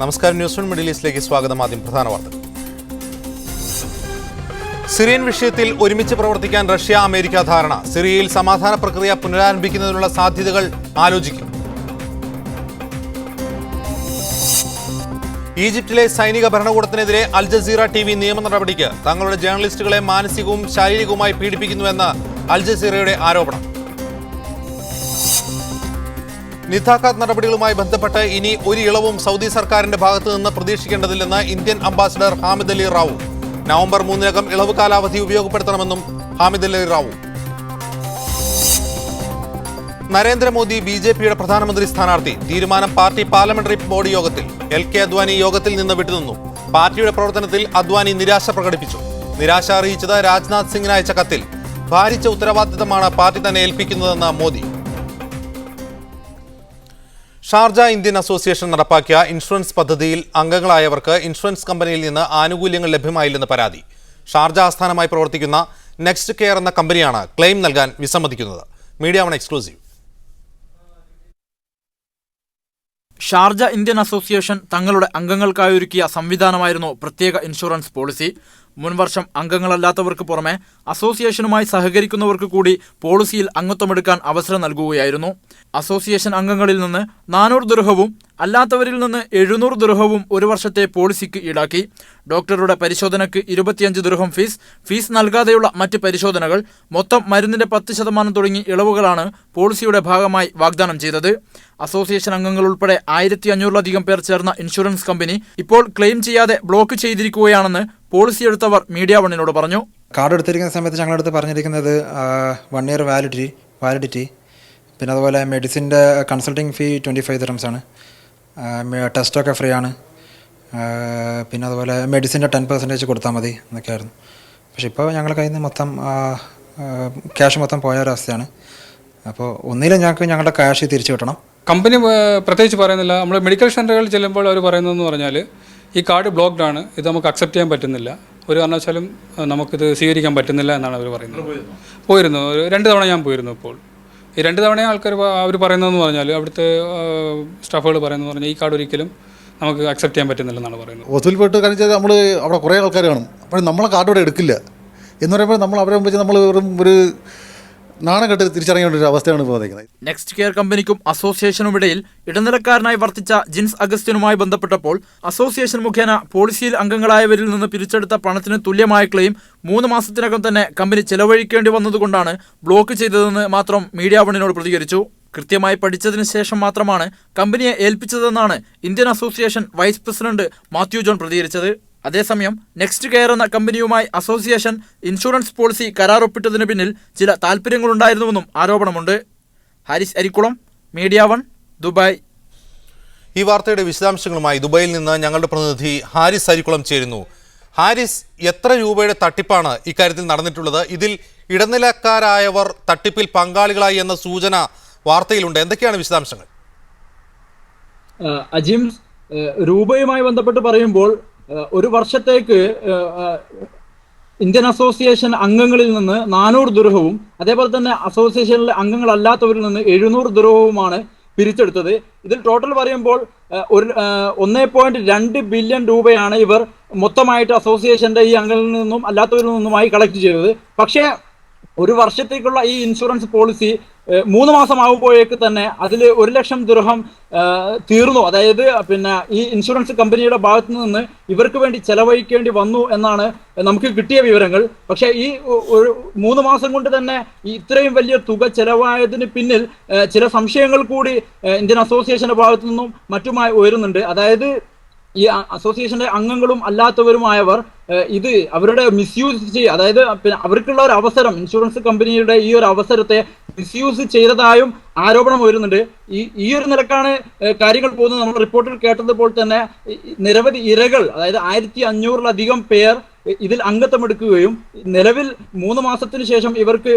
നമസ്കാരം. News one middle ഈസ്റ്റിലേക്ക് സ്വാഗതം. ആദ്യം പ്രധാന വാർത്തകൾ. സിറിയൻ വിഷയത്തിൽ ഒരുമിച്ച് പ്രവർത്തിക്കാൻ റഷ്യ അമേരിക്ക ധാരണ. സിറിയയിൽ സമാധാന പ്രക്രിയ പുനരാരംഭിക്കുന്നതിനുള്ള സാധ്യതകൾ ആലോചിക്കും. ഈജിപ്തിലെ സൈനിക ഭരണകൂടത്തിനെതിരെ അൽ ജസീറ ടി വി നിയമ നടപടിക്ക് തങ്ങളുടെ ജേർണലിസ്റ്റുകളെ മാനസികവും ശാരീരികവുമായി പീഡിപ്പിക്കുന്നുവെന്ന് അൽ ജസീറയുടെ ആരോപണം. നിതാഖാത്ത് നടപടികളുമായി ബന്ധപ്പെട്ട് ഇനി ഒരു ഇളവും സൗദി സർക്കാരിന്റെ ഭാഗത്തു നിന്ന് പ്രതീക്ഷിക്കേണ്ടതില്ലെന്ന് Indian ambassador Hamid Ali Rao. November മൂന്നിനകം ഇളവ് കാലാവധി ഉപയോഗപ്പെടുത്തണമെന്നും ഹാമിദ് അലി റാവു. നരേന്ദ്രമോദി ബി ജെ പിയുടെ പ്രധാനമന്ത്രി സ്ഥാനാർത്ഥി. തീരുമാനം പാർട്ടി പാർലമെന്ററി ബോർഡ് യോഗത്തിൽ. എൽ കെ അദ്വാനി യോഗത്തിൽ നിന്ന് വിട്ടുനിന്നു. പാർട്ടിയുടെ പ്രവർത്തനത്തിൽ അദ്വാനി നിരാശ പ്രകടിപ്പിച്ചു. നിരാശ അറിയിച്ചത് രാജ്നാഥ് സിംഗിന് അയച്ച കത്തിൽ. ഭാരിച്ച ഉത്തരവാദിത്തമാണ് പാർട്ടി തന്നെ ഏൽപ്പിക്കുന്നതെന്ന് മോദി. ഷാർജ ഇന്ത്യൻ അസോസിയേഷൻ നടപ്പാക്കിയ ഇൻഷുറൻസ് പദ്ധതിയിൽ അംഗങ്ങളായവർക്ക് ഇൻഷുറൻസ് കമ്പനിയിൽ നിന്ന് ആനുകൂല്യങ്ങൾ ലഭ്യമായില്ലെന്ന് പരാതി. ഷാർജ ആസ്ഥാനമായി പ്രവർത്തിക്കുന്ന നെക്സ്റ്റ് കെയർ എന്ന കമ്പനിയാണ് ക്ലെയിം നൽകാൻ വിസമ്മതിക്കുന്നത്. Media one exclusive. Sharjah Indian association തങ്ങളുടെ അംഗങ്ങൾക്കായി ഒരുക്കിയ സംവിധാനമായിരുന്നു പ്രത്യേക ഇൻഷുറൻസ് പോളിസി. മുൻവർഷം അംഗങ്ങളല്ലാത്തവർക്ക് പുറമെ അസോസിയേഷനുമായി സഹകരിക്കുന്നവർക്ക് കൂടി പോളിസിയിൽ അംഗത്വമെടുക്കാൻ അവസരം നൽകുകയായിരുന്നു. അസോസിയേഷൻ അംഗങ്ങളിൽ നിന്ന് നാനൂറ് ദുർഹവും അല്ലാത്തവരിൽ നിന്ന് എഴുന്നൂറ് ദൃഹവും ഒരു വർഷത്തെ പോളിസിക്ക് ഈടാക്കി. ഡോക്ടറുടെ പരിശോധനയ്ക്ക് ഇരുപത്തിയഞ്ച് ദൃഹം ഫീസ്. ഫീസ് നൽകാതെയുള്ള മറ്റ് പരിശോധനകൾ മൊത്തം മരുന്നിന്റെ പത്ത് ശതമാനം തുടങ്ങി ഇളവുകളാണ് പോളിസിയുടെ ഭാഗമായി വാഗ്ദാനം ചെയ്തത്. അസോസിയേഷൻ അംഗങ്ങൾ ഉൾപ്പെടെ ആയിരത്തി അഞ്ഞൂറിലധികം പേർ ചേർന്ന ഇൻഷുറൻസ് കമ്പനി ഇപ്പോൾ ക്ലെയിം ചെയ്യാതെ ബ്ലോക്ക് ചെയ്തിരിക്കുകയാണെന്ന് പോളിസി എടുത്തവർ മീഡിയ വണ്ണിനോട് പറഞ്ഞു. കാർഡ് എടുത്തിരിക്കുന്ന സമയത്ത് ഞങ്ങളടുത്ത് പറഞ്ഞിരിക്കുന്നത് വൺ ഇയർ വാലിഡിറ്റി വാലിഡിറ്റി പിന്നെ അതുപോലെ മെഡിസിന്റെ consulting fee twenty five dirhams ആണ്. ടെസ്റ്റൊക്കെ ഫ്രീ ആണ്. പിന്നെ അതുപോലെ മെഡിസിന്റെ ടെൻ പെർസെന്റേജ് കൊടുത്താൽ മതി എന്നൊക്കെയായിരുന്നു. പക്ഷെ ഇപ്പോൾ ഞങ്ങളുടെ കയ്യിൽ നിന്ന് മൊത്തം ക്യാഷ് മൊത്തം പോയ ഒരവസ്ഥയാണ്. അപ്പോൾ ഒന്നിലും ഞങ്ങൾക്ക് ഞങ്ങളുടെ ക്യാഷ് തിരിച്ചു കിട്ടണം. കമ്പനി പ്രത്യേകിച്ച് പറയുന്നില്ല. നമ്മൾ മെഡിക്കൽ സെന്ററുകളിൽ ചെല്ലുമ്പോൾ അവർ പറയുന്നതെന്ന് പറഞ്ഞാൽ ഈ കാർഡ് ബ്ലോക്ക്ഡ് ആണ്. ഇത് നമുക്ക് അക്സെപ്റ്റ് ചെയ്യാൻ പറ്റുന്നില്ല. ഒരു കാരണവശാലും നമുക്കിത് സ്വീകരിക്കാൻ പറ്റുന്നില്ല എന്നാണ് അവർ പറയുന്നത്. പോയിരുന്നു. ഒരു രണ്ട് തവണ ഞാൻ പോയിരുന്നു ഇപ്പോൾ. ഈ രണ്ട് തവണ ആൾക്കാർ അവർ പറയുന്നതെന്ന് പറഞ്ഞാൽ അവിടുത്തെ സ്റ്റാഫുകൾ പറയുന്നത് പറഞ്ഞാൽ ഈ കാർഡ് ഒരിക്കലും നമുക്ക് അക്സെപ്റ്റ് ചെയ്യാൻ പറ്റുന്നില്ലെന്നാണ് പറയുന്നത്. ഹോസ്പിറ്റലിൽ പോയിട്ട് കാണിച്ചാൽ നമ്മൾ അവിടെ കുറേ ആൾക്കാർ കാണും. അപ്പോൾ നമ്മളെ കാർഡ് ഇവിടെ എടുക്കില്ല. എന്ന് പറയുമ്പോൾ നമ്മൾ അവരെ വെച്ച് നമ്മൾ വെറും ഒരു നാണം കെട്ട് തിരിച്ചറിയേണ്ട ഒരു അവസ്ഥയാണ് ഇപ്പോൾ നെക്സ്റ്റ് കെയർ കമ്പനിക്കും അസോസിയേഷനും ഇടയിൽ ഇടനിലക്കാരനായി വർത്തിച്ച ജിൻസ് അഗസ്റ്റിനുമായി ബന്ധപ്പെട്ടപ്പോൾ അസോസിയേഷൻ മുഖേന പോളിസിയിൽ അംഗങ്ങളായവരിൽ നിന്ന് പിരിച്ചെടുത്ത പണത്തിന് തുല്യമായ ക്ലെയിം മൂന്ന് മാസത്തിനകം തന്നെ കമ്പനി ചെലവഴിക്കേണ്ടി വന്നതുകൊണ്ടാണ് ബ്ലോക്ക് ചെയ്തതെന്ന് മാത്രം മീഡിയ വണ്ണിനോട് പ്രതികരിച്ചു. കൃത്യമായി പഠിച്ചതിന് ശേഷം മാത്രമാണ് കമ്പനിയെ ഏൽപ്പിച്ചതെന്നാണ് Indian association vice president Mathew John പ്രതികരിച്ചത്. അതേസമയം നെക്സ്റ്റ് കെയർ എന്ന കമ്പനിയുമായി അസോസിയേഷൻ ഇൻഷുറൻസ് പോളിസി കരാറൊപ്പിട്ടതിന് പിന്നിൽ ചില താൽപ്പര്യങ്ങളുണ്ടായിരുന്നുവെന്നും ആരോപണമുണ്ട്. Haris Arikkulam media one Dubai. ഈ വാർത്തയുടെ വിശദാംശങ്ങളുമായി ദുബായിൽ നിന്ന് ഞങ്ങളുടെ പ്രതിനിധി ഹാരിസ് അരിക്കുളം ചേരുന്നു. ഹാരിസ് എത്ര രൂപയുടെ തട്ടിപ്പാണ് ഇക്കാര്യത്തിൽ നടന്നിട്ടുള്ളത്? ഇതിൽ ഇടനിലക്കാരായവർ തട്ടിപ്പിൽ പങ്കാളികളായി എന്ന സൂചന വാർത്തയിലുണ്ട്. എന്തൊക്കെയാണ് വിശദാംശങ്ങൾ? അജിം രൂപയുമായി ബന്ധപ്പെട്ട് പറയുമ്പോൾ ഒരു വർഷത്തേക്ക് ഇന്ത്യൻ അസോസിയേഷൻ അംഗങ്ങളിൽ നിന്ന് നാനൂറ് ദുരൂഹവും അതേപോലെ തന്നെ അസോസിയേഷനിലെ അംഗങ്ങളല്ലാത്തവരിൽ നിന്ന് എഴുന്നൂറ് ദുരൂഹവുമാണ് പിരിച്ചെടുത്തത്. ഇതിൽ ടോട്ടൽ പറയുമ്പോൾ ഒരു ഒന്നേ പോയിന്റ് രണ്ട് ബില്യൺ രൂപയാണ് ഇവർ മൊത്തമായിട്ട് അസോസിയേഷന്റെ ഈ അംഗങ്ങളിൽ നിന്നും അല്ലാത്തവരിൽ നിന്നുമായി കളക്ട് ചെയ്തത്. പക്ഷേ ഒരു വർഷത്തേക്കുള്ള ഈ ഇൻഷുറൻസ് പോളിസി മൂന്ന് മാസം ആകുമ്പോഴേക്ക് തന്നെ അതിൽ ഒരു ലക്ഷം ദുർഹം തീർന്നു. അതായത് പിന്നെ ഈ ഇൻഷുറൻസ് കമ്പനിയുടെ ഭാഗത്തു നിന്ന് ഇവർക്ക് വേണ്ടി ചെലവഴിക്കേണ്ടി വന്നു എന്നാണ് നമുക്ക് കിട്ടിയ വിവരങ്ങൾ. പക്ഷേ ഈ ഒരു മൂന്ന് മാസം കൊണ്ട് തന്നെ ഇത്രയും വലിയ തുക ചെലവായതിന് പിന്നിൽ ചില സംശയങ്ങൾ കൂടി ഇന്ത്യൻ അസോസിയേഷന്റെ ഭാഗത്തു നിന്നും മറ്റുമായി ഉയരുന്നുണ്ട്. അതായത് ഈ അസോസിയേഷന്റെ അംഗങ്ങളും അല്ലാത്തവരുമായവർ ഇത് അവരുടെ മിസ്യൂസ് ചെയ്യുക അതായത് പിന്നെ അവർക്കുള്ള ഒരു അവസരം ഇൻഷുറൻസ് കമ്പനിയുടെ ഈ ഒരു അവസരത്തെ മിസ്യൂസ് ചെയ്തതായും ആരോപണം വരുന്നുണ്ട് ഈ ഈ ഒരു നിലക്കാണ് കാര്യങ്ങൾ പോകുന്നത്. നമ്മൾ റിപ്പോർട്ടിൽ കേട്ടതുപോലെ തന്നെ നിരവധി ഇരകൾ അതായത് ആയിരത്തി അഞ്ഞൂറിലധികം പേർ ഇതിൽ അംഗത്വം എടുക്കുകയും നിലവിൽ മൂന്ന് മാസത്തിന് ശേഷം ഇവർക്ക്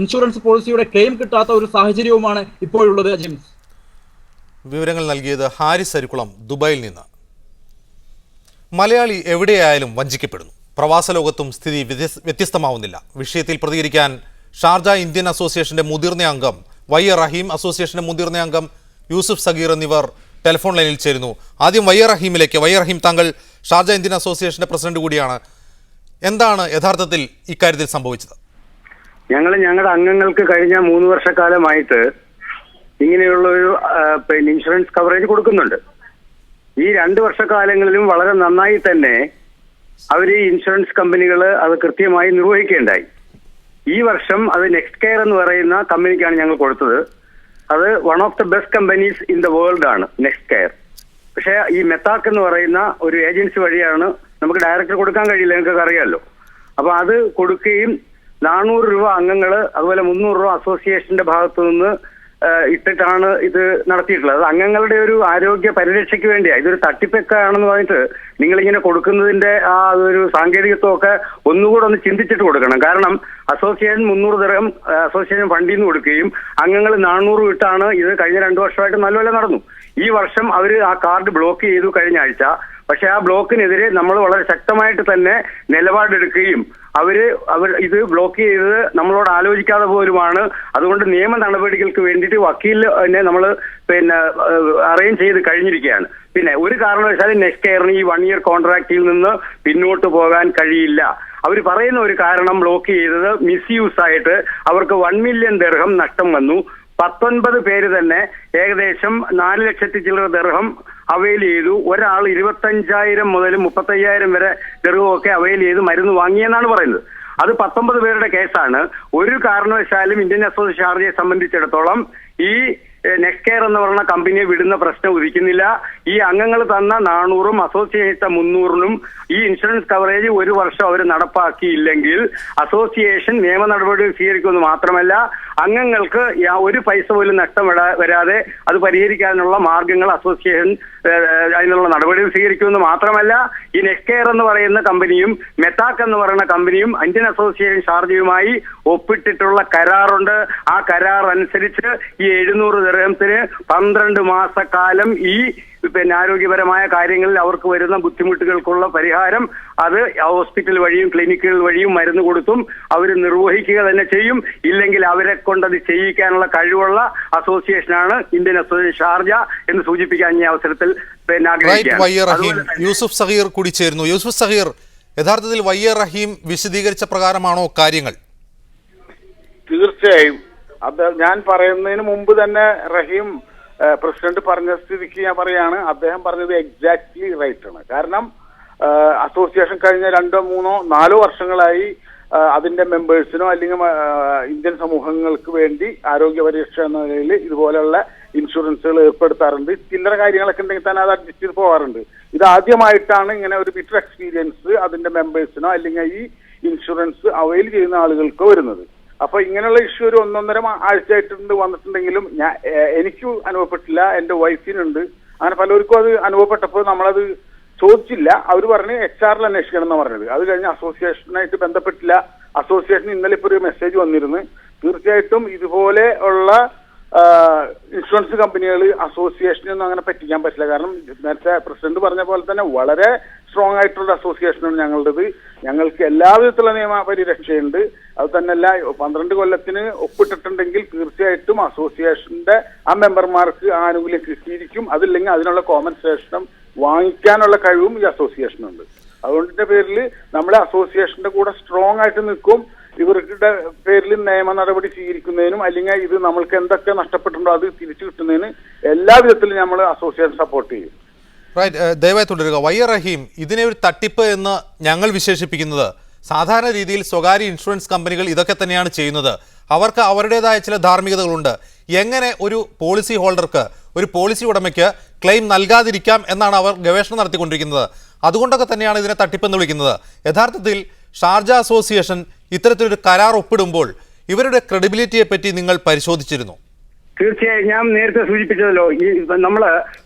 ഇൻഷുറൻസ് പോളിസിയുടെ ക്ലെയിം കിട്ടാത്ത ഒരു സാഹചര്യവുമാണ് ഇപ്പോഴുള്ളത് ജെയിംസ്. വിവരങ്ങൾ നൽകിയത് ഹാരിസ് അരിക്കുളം ദുബായിൽ നിന്ന്. മലയാളി എവിടെയായാലും വഞ്ചിക്കപ്പെടുന്നു. പ്രവാസ ലോകത്തും സ്ഥിതി വ്യത്യസ്- വ്യത്യസ്തമാവുന്നില്ല. വിഷയത്തിൽ പ്രതികരിക്കാൻ ഷാർജ ഇന്ത്യൻ അസോസിയേഷന്റെ മുതിർന്ന അംഗം വൈ എ റഹീം അസോസിയേഷന്റെ മുതിർന്ന അംഗം യൂസുഫ് സഗീർ എന്നിവർ ടെലിഫോൺ ലൈനിൽ ചേരുന്നു. ആദ്യം വൈ എ റഹീമിലേക്ക്. വൈ എ റഹീം താങ്കൾ ഷാർജ ഇന്ത്യൻ അസോസിയേഷന്റെ പ്രസിഡന്റ് കൂടിയാണ്. എന്താണ് യഥാർത്ഥത്തിൽ ഇക്കാര്യത്തിൽ സംഭവിച്ചത്? ഞങ്ങൾ ഞങ്ങളുടെ അംഗങ്ങൾക്ക് കഴിഞ്ഞ മൂന്ന് വർഷക്കാലമായിട്ട് ഇങ്ങനെയുള്ള ഒരു ഇൻഷുറൻസ് കവറേജ് കൊടുക്കുന്നുണ്ട്. ഈ രണ്ട് വർഷക്കാലങ്ങളിലും വളരെ നന്നായി തന്നെ അവർ ഇൻഷുറൻസ് കമ്പനികൾ അത് കൃത്യമായി നിർവഹിക്കുകയുണ്ടായി. ഈ വർഷം അത് നെക്സ്റ്റ് കെയർ എന്ന് പറയുന്ന കമ്പനിക്കാണ് ഞങ്ങൾ കൊടുത്തത്. അത് one of the best companies in the world ആണ് നെക്സ്റ്റ് കെയർ. പക്ഷേ ഈ മെത്താക്ക് എന്ന് പറയുന്ന ഒരു ഏജൻസി വഴിയാണ് നമുക്ക് ഡയറക്റ്റ് കൊടുക്കാൻ കഴിയില്ല നിങ്ങൾക്ക് അറിയാമല്ലോ അപ്പൊ അത് കൊടുക്കുകയും നാനൂറ് രൂപ അംഗങ്ങൾ അതുപോലെ മുന്നൂറ് രൂപ അസോസിയേഷന്റെ ഭാഗത്തു നിന്ന് ഇട്ടിട്ടാണ് ഇത് നടത്തിയിട്ടുള്ളത്. അത് അംഗങ്ങളുടെ ഒരു ആരോഗ്യ പരിരക്ഷയ്ക്ക് വേണ്ടിയാണ് ഇതൊരു തട്ടിപ്പൊക്കെയാണെന്ന് പറഞ്ഞിട്ട് നിങ്ങളിങ്ങനെ കൊടുക്കുന്നതിന്റെ ആ ഒരു സാങ്കേതികത്വമൊക്കെ ഒന്നുകൂടെ ഒന്ന് ചിന്തിച്ചിട്ട് കൊടുക്കണം. കാരണം അസോസിയേഷൻ മുന്നൂറ് തരം അസോസിയേഷൻ ഫണ്ടിൽ നിന്ന് കൊടുക്കുകയും അംഗങ്ങൾ നാനൂറ് വിട്ടാണ് ഇത് കഴിഞ്ഞ രണ്ടു വർഷമായിട്ട് നല്ലപോലെ നടന്നു. ഈ വർഷം അവർ ആ കാർഡ് ബ്ലോക്ക് ചെയ്തു കഴിഞ്ഞ ആഴ്ച. പക്ഷെ ആ ബ്ലോക്കിനെതിരെ നമ്മൾ വളരെ ശക്തമായിട്ട് തന്നെ നിലപാടെടുക്കുകയും അവർ അവർ ഇത് ബ്ലോക്ക് ചെയ്തത് നമ്മളോട് ആലോചിക്കാതെ പോലുമാണ്. അതുകൊണ്ട് നിയമ നടപടികൾക്ക് വേണ്ടിയിട്ട് വക്കീലിനെ നമ്മൾ പിന്നെ അറേഞ്ച് ചെയ്ത് കഴിഞ്ഞിരിക്കുകയാണ്. പിന്നെ ഒരു കാരണവശാലും നെക്സ്റ്റ് ഈ വൺ ഇയർ കോൺട്രാക്റ്റിൽ നിന്ന് പിന്നോട്ട് പോകാൻ കഴിയില്ല. അവർ പറയുന്ന ഒരു കാരണം ബ്ലോക്ക് ചെയ്തത് മിസ്യൂസ് ആയിട്ട് അവർക്ക് വൺ മില്യൺ ദർഹം നഷ്ടം വന്നു. പത്തൊൻപത് പേര് തന്നെ ഏകദേശം നാല് ലക്ഷത്തി ചില്ലറ ദർഹം അവൈൽ ചെയ്തു. ഒരാൾ ഇരുപത്തഞ്ചായിരം മുതൽ മുപ്പത്തയ്യായിരം വരെ ഗർഭമൊക്കെ അവൈൽ ചെയ്ത് മരുന്ന് വാങ്ങിയെന്നാണ് പറയുന്നത്. അത് പത്തൊമ്പത് പേരുടെ കേസാണ്. ഒരു കാരണവശാലും ഇന്ത്യൻ അസോസിയേഷൻ ഷാർജയെ സംബന്ധിച്ചിടത്തോളം ഈ നെക്സ്റ്റ് കെയർ എന്ന് പറയുന്ന കമ്പനിയെ വിടുന്ന പ്രശ്നം ഉദിക്കുന്നില്ല. ഈ അംഗങ്ങൾ തന്ന നാനൂറും അസോസിയേഷൻ മുന്നൂറിനും ഈ ഇൻഷുറൻസ് കവറേജ് ഒരു വർഷം അവർ നടപ്പാക്കിയില്ലെങ്കിൽ അസോസിയേഷൻ നിയമ നടപടികൾ സ്വീകരിക്കുമെന്ന് മാത്രമല്ല അംഗങ്ങൾക്ക് ഒരു പൈസ പോലും നഷ്ടം വരാ- വരാതെ അത് പരിഹരിക്കാനുള്ള മാർഗങ്ങൾ അസോസിയേഷൻ അതിനുള്ള നടപടികൾ സ്വീകരിക്കുമെന്ന് മാത്രമല്ല ഈ നെക്കെയർ എന്ന് പറയുന്ന കമ്പനിയും മെത്താക്ക് എന്ന് പറയുന്ന കമ്പനിയും ഇന്ത്യൻ അസോസിയേഷൻ ഷാർജയുമായി ഒപ്പിട്ടിട്ടുള്ള കരാറുണ്ട്. ആ കരാർ അനുസരിച്ച് ഈ എഴുന്നൂറ് ദർഹത്തിന് പന്ത്രണ്ട് മാസക്കാലം ഈ പിന്നെ ആരോഗ്യപരമായ കാര്യങ്ങളിൽ അവർക്ക് വരുന്ന ബുദ്ധിമുട്ടുകൾക്കുള്ള പരിഹാരം അത് ഹോസ്പിറ്റൽ വഴിയും ക്ലിനിക്കുകൾ വഴിയും മരുന്ന് കൊടുത്തും അവർ നിർവഹിക്കുക തന്നെ ചെയ്യും. ഇല്ലെങ്കിൽ അവരെ കൊണ്ടത് ചെയ്യിക്കാനുള്ള കഴിവുള്ള അസോസിയേഷനാണ് ഇന്ത്യൻ അസോസിയേഷൻ ഷാർജ എന്ന് സൂചിപ്പിക്കാൻ ഈ അവസരത്തിൽ പിന്നെ ആഗ്രഹിക്കുകയാണ്. യൂസുഫ് സഹീർ കൂടി ചേരുന്നു. യൂസുഫ് സഹീർ യഥാർത്ഥത്തിൽ വയ്യ റഹീം വിശദീകരിച്ച പ്രകാരമാണോ കാര്യങ്ങൾ? തീർച്ചയായും. അത് ഞാൻ പറയുന്നതിന് മുമ്പ് തന്നെ റഹീം പ്രസിഡന്റ് പറഞ്ഞ സ്ഥിതിക്ക് ഞാൻ പറയാണ് അദ്ദേഹം പറഞ്ഞത് എക്സാക്ട്ലി റൈറ്റ് ആണ്. കാരണം അസോസിയേഷൻ കഴിഞ്ഞ രണ്ടോ മൂന്നോ നാലോ വർഷങ്ങളായി അതിന്റെ മെമ്പേഴ്സിനോ അല്ലെങ്കിൽ ഇന്ത്യൻ സമൂഹങ്ങൾക്ക് വേണ്ടി ആരോഗ്യ പരിരക്ഷ എന്ന നിലയിൽ ഇതുപോലെയുള്ള ഇൻഷുറൻസുകൾ ഏർപ്പെടുത്താറുണ്ട്. ചില്ലറ കാര്യങ്ങളൊക്കെ ഉണ്ടെങ്കിൽ തന്നെ അത് അഡ്ജസ്റ്റ് ചെയ്ത് പോകാറുണ്ട്. ഇത് ആദ്യമായിട്ടാണ് ഇങ്ങനെ ഒരു ബിറ്റർ എക്സ്പീരിയൻസ് അതിന്റെ മെമ്പേഴ്സിനോ അല്ലെങ്കിൽ ഈ ഇൻഷുറൻസ് അവൈൽ ചെയ്യുന്ന ആളുകൾക്കോ വരുന്നത്. അപ്പൊ ഇങ്ങനെയുള്ള ഇഷ്യൂ ഒരു ഒന്നൊന്നര ആഴ്ചയായിട്ടുണ്ട് വന്നിട്ടുണ്ടെങ്കിലും ഞാൻ എനിക്ക് അനുഭവപ്പെട്ടില്ല. എന്റെ വൈഫിനുണ്ട്. അങ്ങനെ പലർക്കും അത് അനുഭവപ്പെട്ടപ്പോൾ നമ്മളത് ചോദിച്ചില്ല. അവർ പറഞ്ഞ് എച്ച് ആറിൽ അന്വേഷിക്കണം എന്ന് പറഞ്ഞത്. അത് കഴിഞ്ഞ് അസോസിയേഷനായിട്ട് ബന്ധപ്പെട്ടില്ല. അസോസിയേഷൻ ഇന്നലെ ഇപ്പോൾ ഒരു മെസ്സേജ് വന്നിരുന്നു. തീർച്ചയായിട്ടും ഇതുപോലെ ഉള്ള ഇൻഷുറൻസ് കമ്പനികൾ അസോസിയേഷനൊന്നും അങ്ങനെ പറ്റിക്കാൻ പറ്റില്ല. കാരണം നേരത്തെ പ്രസിഡന്റ് പറഞ്ഞ പോലെ തന്നെ വളരെ സ്ട്രോങ് ആയിട്ടുള്ള അസോസിയേഷനാണ് ഞങ്ങളുടേത്. ഞങ്ങൾക്ക് എല്ലാ വിധത്തിലുള്ള നിയമ പരിരക്ഷയുണ്ട്. അത് തന്നെയല്ല പന്ത്രണ്ട് കൊല്ലത്തിന് ഒപ്പിട്ടിട്ടുണ്ടെങ്കിൽ തീർച്ചയായിട്ടും അസോസിയേഷന്റെ ആ മെമ്പർമാർക്ക് ആനുകൂല്യം കിട്ടിയിരിക്കും. അതില്ലെങ്കിൽ അതിനുള്ള കോമ്പൻസേഷനും വാങ്ങിക്കാനുള്ള കഴിവും ഈ അസോസിയേഷനുണ്ട്. അതുകൊണ്ടിന്റെ പേരിൽ നമ്മുടെ അസോസിയേഷന്റെ കൂടെ സ്ട്രോങ് ആയിട്ട് നിൽക്കും. ഇവരുടെ പേരിൽ നിയമ നടപടി സ്വീകരിക്കുന്നതിനും അല്ലെങ്കിൽ ഇത് നമ്മൾക്ക് എന്തൊക്കെ നഷ്ടപ്പെട്ടിട്ടുണ്ടോ അത് തിരിച്ചു കിട്ടുന്നതിന് എല്ലാ വിധത്തിലും നമ്മൾ അസോസിയേഷൻ സപ്പോർട്ട് ചെയ്യും. ദയവായി തുടരുക. വയ്യ റഹീം ഇതിനെ ഒരു തട്ടിപ്പ് എന്ന് ഞങ്ങൾ വിശേഷിപ്പിക്കുന്നത്. സാധാരണ രീതിയിൽ സ്വകാര്യ ഇൻഷുറൻസ് കമ്പനികൾ ഇതൊക്കെ തന്നെയാണ് ചെയ്യുന്നത്. അവർക്ക് അവരുടേതായ ചില ധാർമ്മികതകളുണ്ട്. എങ്ങനെ ഒരു പോളിസി ഹോൾഡർക്ക് ഒരു പോളിസി ഉടമയ്ക്ക് ക്ലെയിം നൽകാതിരിക്കാം എന്നാണ് അവർ ഗവേഷണം നടത്തിക്കൊണ്ടിരിക്കുന്നത്. അതുകൊണ്ടൊക്കെ തന്നെയാണ് ഇതിനെ തട്ടിപ്പെന്ന് വിളിക്കുന്നത്. യഥാർത്ഥത്തിൽ ഷാർജ അസോസിയേഷൻ ഇത്തരത്തിലൊരു കരാർ ഒപ്പിടുമ്പോൾ ഇവരുടെ ക്രെഡിബിലിറ്റിയെ പറ്റി നിങ്ങൾ പരിശോധിച്ചിരുന്നു. തീർച്ചയായും ഞാൻ നേരത്തെ സൂചിപ്പിച്ചതല്ലോ ഈ നമ്മൾ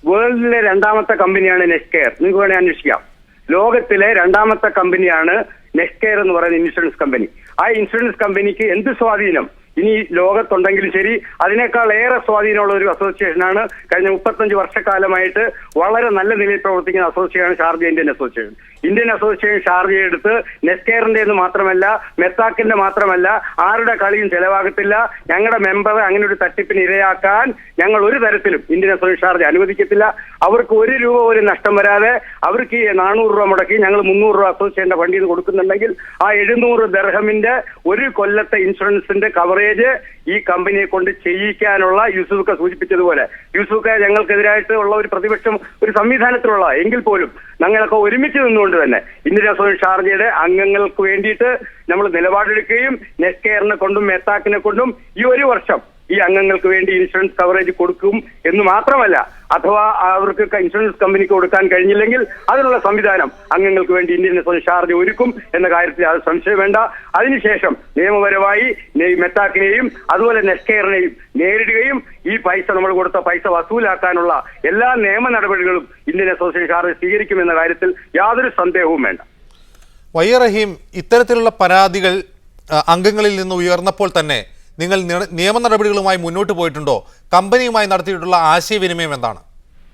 വേൾഡിലെ രണ്ടാമത്തെ കമ്പനിയാണ് നെക്സ്റ്റ് കെയർ നിങ്ങൾക്ക് വേണേ അന്വേഷിക്കാം. ലോകത്തിലെ രണ്ടാമത്തെ കമ്പനിയാണ് നെക്സ്റ്റ് കെയർ എന്ന് പറയുന്ന ഇൻഷുറൻസ് കമ്പനി. ആ ഇൻഷുറൻസ് കമ്പനിക്ക് എന്ത് സ്വാധീനം? ഇനി ലോകത്തുണ്ടെങ്കിലും ശരി അതിനേക്കാൾ ഏറെ സ്വാധീനമുള്ള ഒരു അസോസിയേഷനാണ് കഴിഞ്ഞ മുപ്പത്തഞ്ച് വർഷക്കാലമായിട്ട് വളരെ നല്ല നിലയിൽ പ്രവർത്തിക്കുന്ന അസോസിയേഷനാണ് Sharjah Indian association. Indian association Sharjah എടുത്ത് നെസ്കെയറിന്റെ എന്ന് മാത്രമല്ല മെത്താക്കിന്റെ മാത്രമല്ല ആരുടെ കളിയും ചെലവാകത്തില്ല. ഞങ്ങളുടെ മെമ്പർ അങ്ങനെ ഒരു തട്ടിപ്പിന് ഇരയാക്കാൻ ഞങ്ങൾ ഒരു തരത്തിലും ഇന്ത്യൻ അസോസിയേഷൻ ഷാർജ അനുവദിക്കത്തില്ല. അവർക്ക് ഒരു രൂപ ഒരു നഷ്ടം വരാതെ അവർക്ക് ഈ നാനൂറ് രൂപ മുടക്കി ഞങ്ങൾ മുന്നൂറ് രൂപ അസോസിയേഷന്റെ വണ്ടിയിൽ കൊടുക്കുന്നുണ്ടെങ്കിൽ ആ എഴുന്നൂറ് ദർഹമിന്റെ ഒരു കൊല്ലത്തെ ഇൻഷുറൻസിന്റെ കവറേജ് ഈ കമ്പനിയെ കൊണ്ട് ചെയ്യിക്കാനുള്ള യൂസുഫൊക്കെ സൂചിപ്പിച്ചതുപോലെ. യൂസുഫൊക്കെ ഞങ്ങൾക്കെതിരായിട്ട് ഉള്ള ഒരു പ്രതിപക്ഷം ഒരു സംവിധാനത്തിലുള്ള എങ്കിൽ പോലും ഞങ്ങളൊക്കെ ഒരുമിച്ച് നിന്നുകൊണ്ട് തന്നെ ഇന്ദിരാ സോൺ ഷാർജയുടെ അംഗങ്ങൾക്ക് വേണ്ടിയിട്ട് നമ്മൾ നിലപാടെടുക്കുകയും നെസ്കെയറിനെ കൊണ്ടും മെത്താക്കിനെ കൊണ്ടും ഈ ഒരു വർഷം ഈ അംഗങ്ങൾക്ക് വേണ്ടി ഇൻഷുറൻസ് കവറേജ് കൊടുക്കും എന്ന് മാത്രമല്ല അഥവാ അവർക്ക് ഇൻഷുറൻസ് കമ്പനിക്ക് കൊടുക്കാൻ കഴിഞ്ഞില്ലെങ്കിൽ അതിനുള്ള സംവിധാനം അംഗങ്ങൾക്ക് വേണ്ടി ഇന്ത്യൻ അസോസിയേഷൻ ചാർജ് ഒരുക്കും എന്ന കാര്യത്തിൽ അത് സംശയം വേണ്ട. അതിനുശേഷം നിയമപരമായി മെത്താക്കിനെയും അതുപോലെ നെസ്കെയറിനെയും നേരിടുകയും ഈ പൈസ നമ്മൾ കൊടുത്ത പൈസ വസൂലാക്കാനുള്ള എല്ലാ നിയമ നടപടികളും ഇന്ത്യൻ അസോസിയേഷൻ ഷാർജ സ്വീകരിക്കുമെന്ന കാര്യത്തിൽ യാതൊരു സന്ദേഹവും വേണ്ട. വൈ റഹീം ഇത്തരത്തിലുള്ള പരാതികൾ അംഗങ്ങളിൽ നിന്ന് ഉയർന്നപ്പോൾ തന്നെ നിങ്ങൾ നിയ- നിയമ നടപടികളുമായി മുന്നോട്ട് പോയിട്ടുണ്ടോ? കമ്പനിയുമായി നടത്തിയിട്ടുള്ള ആശയവിനിമയം എന്താണ്?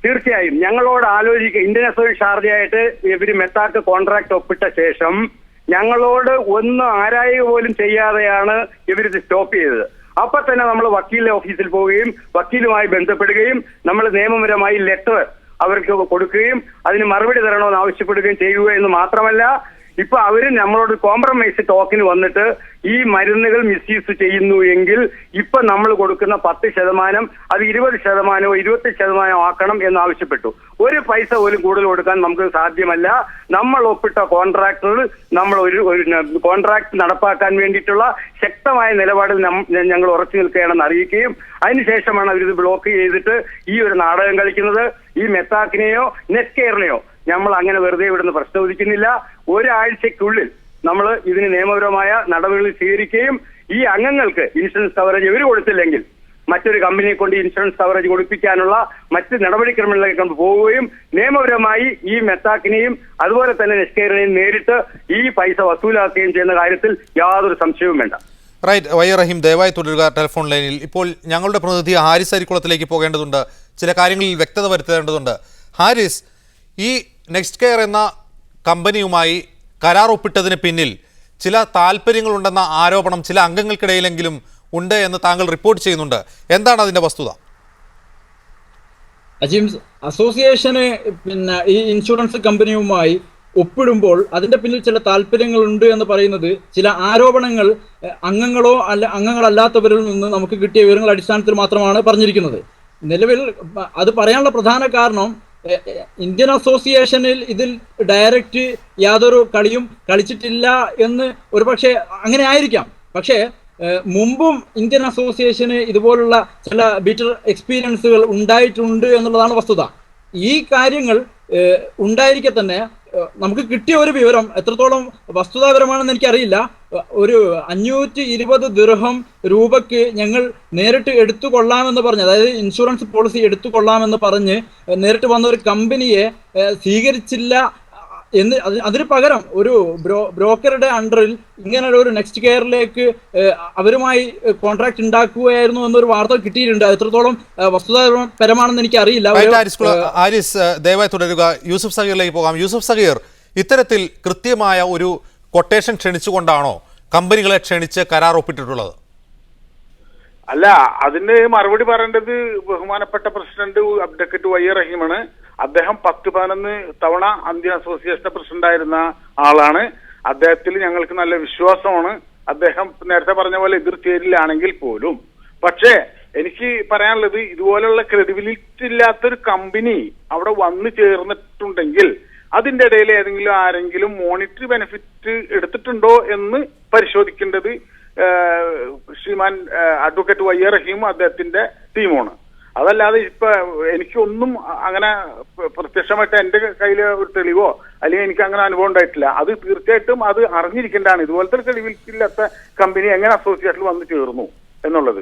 തീർച്ചയായും. ഞങ്ങളോട് ആലോചിക്കുക ഇന്ത്യൻ അസോസിയേഷൻ ഷാർജയായിട്ട് ഇവർ മെത്താക്ക് കോൺട്രാക്ട് ഒപ്പിട്ട ശേഷം ഞങ്ങളോട് ഒന്ന് ആരായുക പോലും ചെയ്യാതെയാണ് ഇവരിത് സ്റ്റോപ്പ് ചെയ്തത്. അപ്പൊ തന്നെ നമ്മൾ വക്കീലിന്റെ ഓഫീസിൽ പോവുകയും വക്കീലുമായി ബന്ധപ്പെടുകയും നമ്മൾ നിയമപരമായി ലെറ്റർ അവർക്ക് കൊടുക്കുകയും അതിന് മറുപടി തരണമെന്ന് ആവശ്യപ്പെടുകയും ചെയ്യുക എന്ന് മാത്രമല്ല ഇപ്പൊ അവർ നമ്മളോട് കോംപ്രമൈസ് ടോക്കിന് വന്നിട്ട് ഈ മരുന്നുകൾ മിസ്യൂസ് ചെയ്യുന്നു എങ്കിൽ ഇപ്പൊ നമ്മൾ കൊടുക്കുന്ന പത്ത് ശതമാനം അത് ഇരുപത് ശതമാനമോ ഇരുപത്തി ശതമാനമോ ആക്കണം എന്ന് ആവശ്യപ്പെട്ടു. ഒരു പൈസ പോലും കൂടുതൽ കൊടുക്കാൻ നമുക്ക് സാധ്യമല്ല. നമ്മൾ ഒപ്പിട്ട കോൺട്രാക്ടർ നമ്മൾ ഒരു കോൺട്രാക്ട് നടപ്പാക്കാൻ വേണ്ടിയിട്ടുള്ള ശക്തമായ നിലപാടിൽ ഞങ്ങൾ ഉറച്ചു നിൽക്കുകയാണെന്ന് അറിയിക്കുകയും അതിനുശേഷമാണ് അവരിത് ബ്ലോക്ക് ചെയ്തിട്ട് ഈ ഒരു നാടകം കളിക്കുന്നത്. ഈ മെത്താക്കിനെയോ നെറ്റ്കെയറിനെയോ നമ്മൾ അങ്ങനെ വെറുതെ ഇവിടുന്ന് പ്രസ്താവിക്കുന്നില്ല ഒരാഴ്ചക്കുള്ളിൽ നമ്മൾ ഇതിന് നിയമപരമായ നടപടികൾ സ്വീകരിക്കുകയും ഈ അംഗങ്ങൾക്ക് ഇൻഷുറൻസ് കവറേജ് ഇവർ കൊടുത്തില്ലെങ്കിൽ മറ്റൊരു കമ്പനിയെ കൊണ്ട് ഇൻഷുറൻസ് കവറേജ് കൊടുപ്പിക്കാനുള്ള മറ്റ് നടപടിക്രമങ്ങളിലേക്ക് കൊണ്ട് പോവുകയും നിയമപരമായി ഈ മെത്താക്കിനെയും അതുപോലെ തന്നെ നിഷ്കേരനെയും നേരിട്ട് ഈ പൈസ വസൂലാക്കുകയും ചെയ്യുന്ന കാര്യത്തിൽ യാതൊരു സംശയവും വേണ്ട. റൈറ്റ് വൈ റഹീം ദയവായി തുടരുക ടെലിഫോൺ ലൈനിൽ ഇപ്പോൾ ഞങ്ങളുടെ പ്രതിനിധി ഹാരിസ് അരിക്കുളത്തിലേക്ക് പോകേണ്ടതുണ്ട്. ചില കാര്യങ്ങളിൽ വ്യക്തത വരുത്തേണ്ടതുണ്ട്. ഹാരിസ് ഈ നെക്സ്റ്റ് കെയർ എന്ന കമ്പനിയുമായി കരാർ ഒപ്പിട്ടതിന് പിന്നിൽ ചില താല്പര്യങ്ങളുണ്ടെന്ന ആരോപണം ചില അംഗങ്ങൾക്കിടയിലെങ്കിലും ഉണ്ട് എന്ന് താങ്കൾ റിപ്പോർട്ട് ചെയ്യുന്നുണ്ട്. എന്താണ് അതിന്റെ വസ്തുത? അജിം അസോസിയേഷന് പിന്നെ ഈ ഇൻഷുറൻസ് കമ്പനിയുമായി ഒപ്പിടുമ്പോൾ അതിന്റെ പിന്നിൽ ചില താല്പര്യങ്ങൾ ഉണ്ട് എന്ന് പറയുന്നത് ചില ആരോപണങ്ങൾ അംഗങ്ങളോ അല്ല അംഗങ്ങളല്ലാത്തവരിൽ നിന്ന് നമുക്ക് കിട്ടിയ വിവരങ്ങളുടെ അടിസ്ഥാനത്തിൽ മാത്രമാണ് പറഞ്ഞിരിക്കുന്നത്. നിലവിൽ അത് പറയാനുള്ള പ്രധാന കാരണം ഇന്ത്യൻ അസോസിയേഷനിൽ ഇതിൽ ഡയറക്റ്റ് യാതൊരു കളിയും കളിച്ചിട്ടില്ല എന്ന് ഒരുപക്ഷെ അങ്ങനെ ആയിരിക്കാം. പക്ഷേ മുമ്പും ഇന്ത്യൻ അസോസിയേഷന് ഇതുപോലുള്ള ചില ബിറ്റർ എക്സ്പീരിയൻസുകൾ ഉണ്ടായിട്ടുണ്ട് എന്നുള്ളതാണ് വസ്തുത. ഈ കാര്യങ്ങൾ ഉണ്ടായിരിക്കെ തന്നെ നമുക്ക് കിട്ടിയ ഒരു വിവരം എത്രത്തോളം വസ്തുതാപരമാണെന്ന് എനിക്കറിയില്ല. ഒരു അഞ്ഞൂറ്റി ഇരുപത് ദിർഹം രൂപയ്ക്ക് ഞങ്ങൾ നേരിട്ട് എടുത്തു കൊള്ളാമെന്ന് പറഞ്ഞ് അതായത് ഇൻഷുറൻസ് പോളിസി എടുത്തു കൊള്ളാമെന്ന് പറഞ്ഞ് നേരിട്ട് വന്ന ഒരു കമ്പനിയെ സ്വീകരിച്ചില്ല എന്ന് അത് അതിന് പകരം ഒരു ബ്രോ ബ്രോക്കറുടെ അണ്ടറിൽ ഇങ്ങനെ ഒരു നെക്സ്റ്റ് കെയറിലേക്ക് അവരുമായി കോൺട്രാക്ട് ഉണ്ടാക്കുകയായിരുന്നു എന്നൊരു വാർത്ത കിട്ടിയിട്ടുണ്ട്. എത്രത്തോളം വസ്തുതാപരമാണെന്ന് എനിക്ക് അറിയില്ല ആരിസ് ദയവായി തുടരുക. യൂസുഫ് സഹീറിലേക്ക് പോകാം. യൂസുഫ് സഹീർ ഇത്തരത്തിൽ കൃത്യമായ ഒരു കൊട്ടേഷൻ ക്ഷണിച്ചുകൊണ്ടാണോ കമ്പനികളെ ക്ഷണിച്ച് കരാർ ഒപ്പിട്ടിട്ടുള്ളത്? അല്ല അതിന് മറുപടി പറയേണ്ടത് ബഹുമാനപ്പെട്ട പ്രസിഡന്റ് അബ്ദക്കറ്റ് വൈ റഹീമാണ്. അദ്ദേഹം പത്ത് പതിനൊന്ന് തവണ ഇന്ത്യൻ അസോസിയേഷന്റെ പ്രസിഡന്റ് ആയിരുന്ന ആളാണ്. അദ്ദേഹത്തിൽ ഞങ്ങൾക്ക് നല്ല വിശ്വാസമാണ്. അദ്ദേഹം നേരത്തെ പറഞ്ഞ പോലെ എതിർ ചേരിലാണെങ്കിൽ പോലും. പക്ഷേ എനിക്ക് പറയാനുള്ളത് ഇതുപോലെയുള്ള ക്രെഡിബിലിറ്റി ഇല്ലാത്തൊരു കമ്പനി അവിടെ വന്നു ചേർന്നിട്ടുണ്ടെങ്കിൽ അതിന്റെ ഇടയിൽ ഏതെങ്കിലും ആരെങ്കിലും മോണിറ്ററി ബെനിഫിറ്റ് എടുത്തിട്ടുണ്ടോ എന്ന് പരിശോധിക്കേണ്ടത് Shriman advocate Y A Rahim അദ്ദേഹത്തിന്റെ ടീമാണ് അതല്ലാതെ ഇപ്പൊ എനിക്കൊന്നും അങ്ങനെ പ്രത്യക്ഷമായിട്ട് എന്റെ കയ്യിൽ ഒരു തെളിവോ അല്ലെങ്കിൽ എനിക്ക് അങ്ങനെ അനുഭവം ഉണ്ടായിട്ടില്ല. അത് തീർച്ചയായിട്ടും അത് അറിഞ്ഞിരിക്കേണ്ടതാണ്. ഇതുപോലത്തെ തെളിവില്ലാത്ത കമ്പനി എങ്ങനെ അസോസിയേഷനിൽ വന്ന് ചേർന്നു എന്നുള്ളത്.